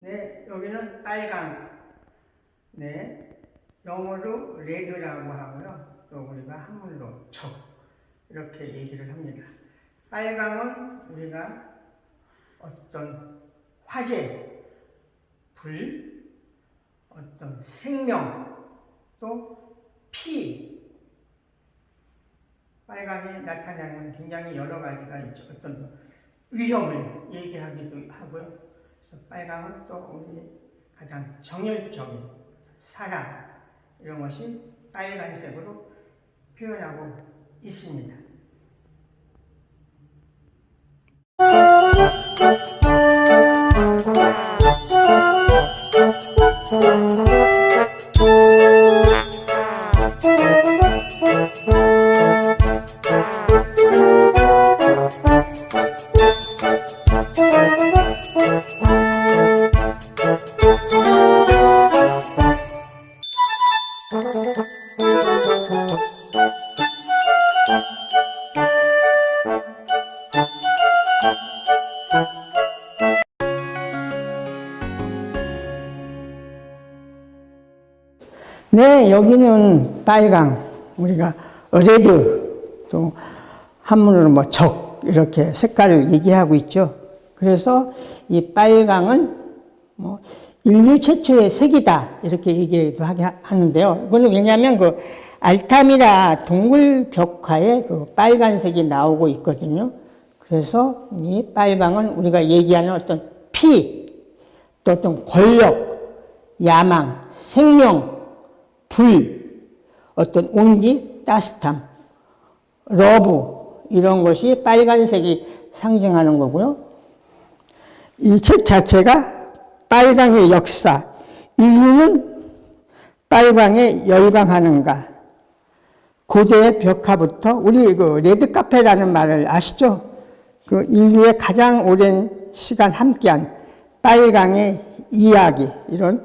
네, 여기는 빨강. 네, 영어로 레드라고 하고요. 또 우리가 한문으로 적 이렇게 얘기를 합니다. 빨강은 우리가 어떤 화재, 불, 어떤 생명, 또 피, 빨강이 나타나는 굉장히 여러 가지가 있죠. 어떤 위험을 얘기하기도 하고요. 그래서 빨강은 또 우리 가장 정열적인 사랑 이런 것이 빨간색으로 표현하고 있습니다. 네, 여기는 빨강, 우리가 레드, 또 한문으로 뭐 적, 이렇게 색깔을 얘기하고 있죠. 그래서 이 빨강은 뭐 인류 최초의 색이다, 이렇게 얘기도 하는데요. 이거는 왜냐하면 그 알타미라 동굴 벽화에 그 빨간색이 나오고 있거든요. 그래서 이 빨강은 우리가 얘기하는 어떤 피, 또 어떤 권력, 야망, 생명, 불, 어떤 온기, 따뜻함, 러브 이런 것이 빨간색이 상징하는 거고요. 이 책 자체가 빨강의 역사, 인류는 빨강에 열광하는가. 고대 벽화부터 우리 그 레드 카페라는 말을 아시죠? 그 인류의 가장 오랜 시간 함께한 빨강의 이야기 이런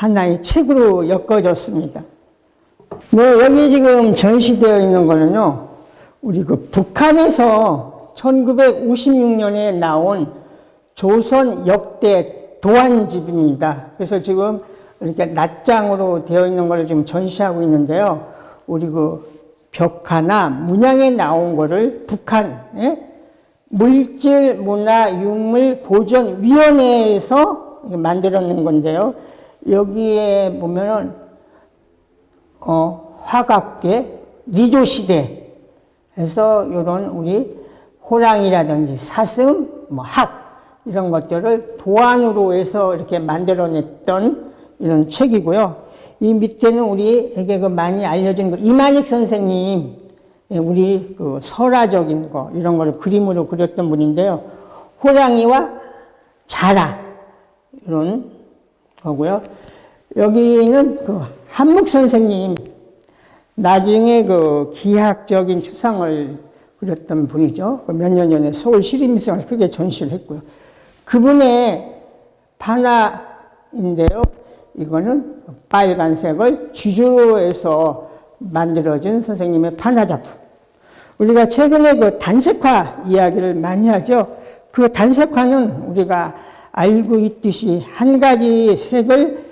하나의 책으로 엮어졌습니다. 네, 여기 지금 전시되어 있는 거는요, 우리 그 북한에서 1956년에 나온 조선 역대 도안집입니다. 그래서 지금 이렇게 낱장으로 되어 있는 거를 지금 전시하고 있는데요. 우리 그 벽화나 문양에 나온 거를 북한, 물질 문화 유물 보존 위원회에서 만들어낸 건데요. 여기에 보면은 어, 화각계 리조 시대 해서 이런 우리 호랑이라든지 사슴, 뭐 학 이런 것들을 도안으로 해서 이렇게 만들어냈던 이런 책이고요. 이 밑에는 우리에게 그 많이 알려진 그 이만익 선생님, 예, 우리 그 설화적인 거 이런 거를 그림으로 그렸던 분인데요. 호랑이와 자라 이런 거고요. 여기는 그 한묵 선생님 나중에 그 기하학적인 추상을 그렸던 분이죠. 그 몇년 전에 서울 시립미술관에서 크게 전시를 했고요. 그분의 판화인데요. 이거는 빨간색을 주조해서 만들어진 선생님의 판화 작품. 우리가 최근에 그 단색화 이야기를 많이 하죠. 그 단색화는 우리가 알고 있듯이 한 가지 색을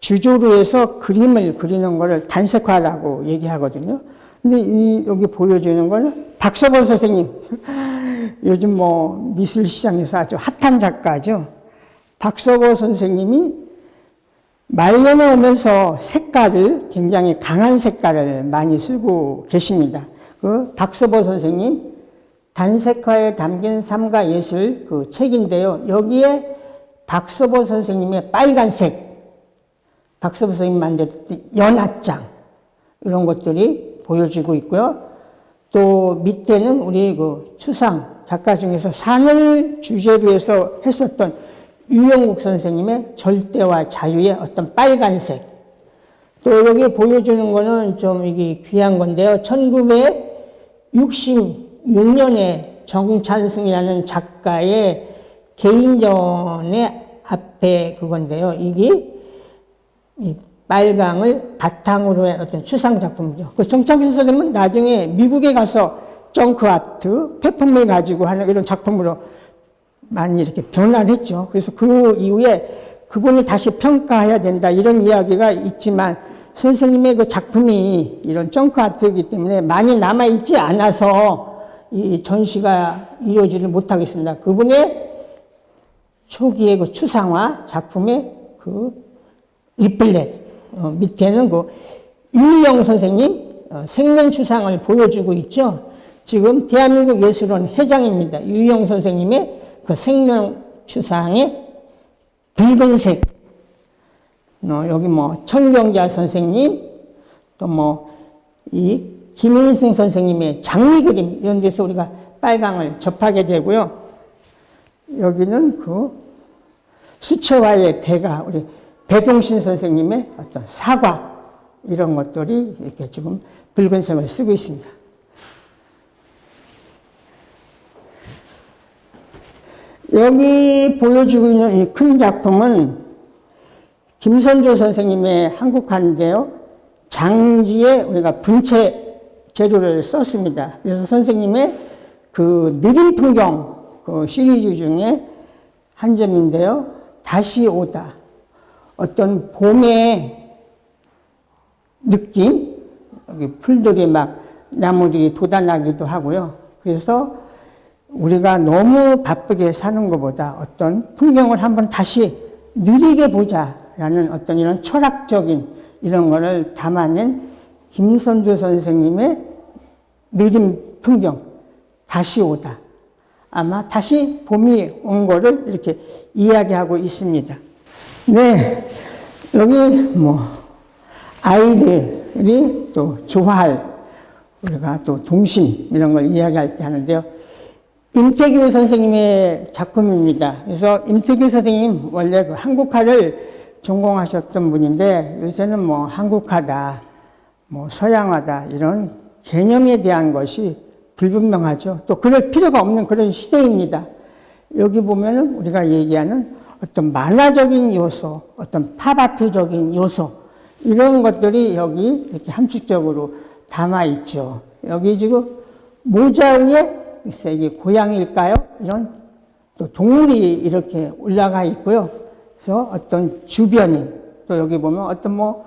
주조로 해서 그림을 그리는 것을 단색화라고 얘기하거든요. 근데 이 여기 보여주는 거는 박서보 선생님. 요즘 뭐 미술 시장에서 아주 핫한 작가죠. 박서보 선생님이 말년에 오면서 색깔을 굉장히 강한 색깔을 많이 쓰고 계십니다. 그 박서보 선생님 단색화에 담긴 삶과 예술 그 책인데요. 여기에 박서보 선생님의 빨간색, 박서보 선생님 만들었던 연합장 이런 것들이 보여지고 있고요. 또 밑에는 우리 그 추상 작가 중에서 산을 주제로 해서 했었던 유영국 선생님의 절대와 자유의 어떤 빨간색. 또 여기 보여주는 거는 좀 이게 귀한 건데요. 1966년에 정찬승이라는 작가의 개인전의 앞에 그건데요. 이게 이 빨강을 바탕으로 한 어떤 추상 작품이죠. 그 정창수 선생님은 나중에 미국에 가서 정크 아트, 폐품을 가지고 하는 이런 작품으로 많이 이렇게 변화를 했죠. 그래서 그 이후에 그분을 다시 평가해야 된다 이런 이야기가 있지만 선생님의 그 작품이 이런 정크 아트이기 때문에 많이 남아 있지 않아서 이 전시가 이루어지를 못하겠습니다. 그분의 초기의 그 추상화 작품의 그 리플렛 어, 밑에는 그 유희영 선생님 어, 생명 추상을 보여주고 있죠. 지금 대한민국 예술원 회장입니다. 유희영 선생님의 그 생명 추상의 붉은색 어, 여기 뭐 천경자 선생님 또 뭐 이 김인승 선생님의 장미 그림 이런 데서 우리가 빨강을 접하게 되고요. 여기는 그 수채화의 대가 우리 배동신 선생님의 어떤 사과 이런 것들이 이렇게 지금 붉은색을 쓰고 있습니다. 여기 보여주고 있는 이 큰 작품은 김선조 선생님의 한국화인데요. 장지에 우리가 분체 재료를 썼습니다. 그래서 선생님의 그 느린 풍경 그 시리즈 중에 한 점인데요. 다시 오다. 어떤 봄의 느낌, 여기 풀들이 막 나무들이 돋아나기도 하고요. 그래서 우리가 너무 바쁘게 사는 것보다 어떤 풍경을 한번 다시 느리게 보자라는 어떤 이런 철학적인 이런 거를 담아낸 김선조 선생님의 느린 풍경, 다시 오다. 아마 다시 봄이 온 거를 이렇게 이야기하고 있습니다. 네, 여기 뭐 아이들이 또 좋아할 우리가 또 동심 이런 걸 이야기할 때 하는데요. 임태규 선생님의 작품입니다. 그래서 임태규 선생님 원래 그 한국화를 전공하셨던 분인데 요새는 뭐 한국화다, 뭐 서양화다 이런 개념에 대한 것이 불분명하죠. 또 그럴 필요가 없는 그런 시대입니다. 여기 보면은 우리가 얘기하는 어떤 만화적인 요소, 어떤 팝아트적인 요소, 이런 것들이 여기 이렇게 함축적으로 담아 있죠. 여기 지금 모자 위에 글쎄 이게 고양일까요? 이런 또 동물이 이렇게 올라가 있고요. 그래서 어떤 주변인, 또 여기 보면 어떤 뭐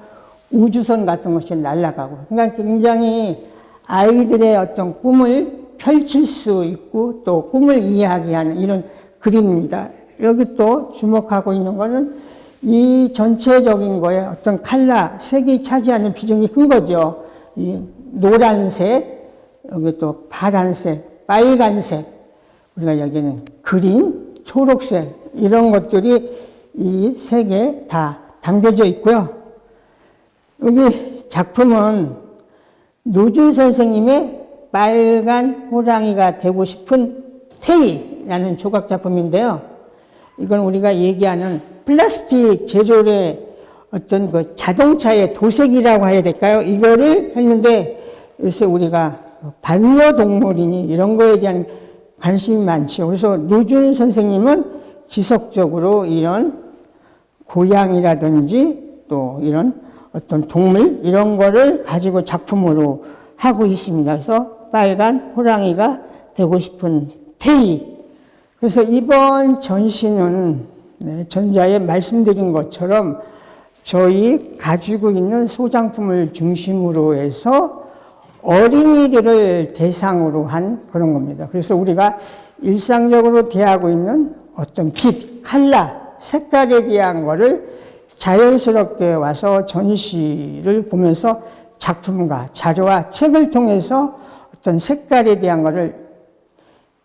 우주선 같은 것이 날아가고, 그러니까 굉장히 아이들의 어떤 꿈을 펼칠 수 있고 또 꿈을 이야기하는 이런 그림입니다. 여기 또 주목하고 있는 거는 이 전체적인 거에 어떤 칼라, 색이 차지하는 비중이 큰 거죠. 이 노란색, 여기 또 파란색, 빨간색, 우리가 여기는 그린, 초록색, 이런 것들이 이 색에 다 담겨져 있고요. 여기 작품은 노준 선생님의 빨간 호랑이가 되고 싶은 테이라는 조각 작품인데요. 이건 우리가 얘기하는 플라스틱 제조의 어떤 그 자동차의 도색이라고 해야 될까요? 이거를 했는데 요새 우리가 반려동물이니 이런 거에 대한 관심이 많죠. 그래서 노준 선생님은 지속적으로 이런 고양이라든지 또 이런 어떤 동물 이런 거를 가지고 작품으로 하고 있습니다. 그래서 빨간 호랑이가 되고 싶은 태희. 그래서 이번 전시는 네, 전자에 말씀드린 것처럼 저희 가지고 있는 소장품을 중심으로 해서 어린이들을 대상으로 한 그런 겁니다. 그래서 우리가 일상적으로 대하고 있는 어떤 빛, 칼라, 색깔에 대한 거를 자연스럽게 와서 전시를 보면서 작품과 자료와 책을 통해서 어떤 색깔에 대한 것을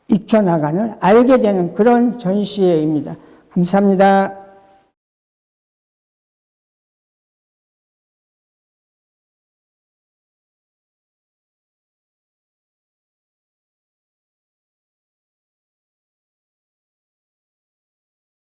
익혀나가는, 알게 되는 그런 전시회입니다. 감사합니다.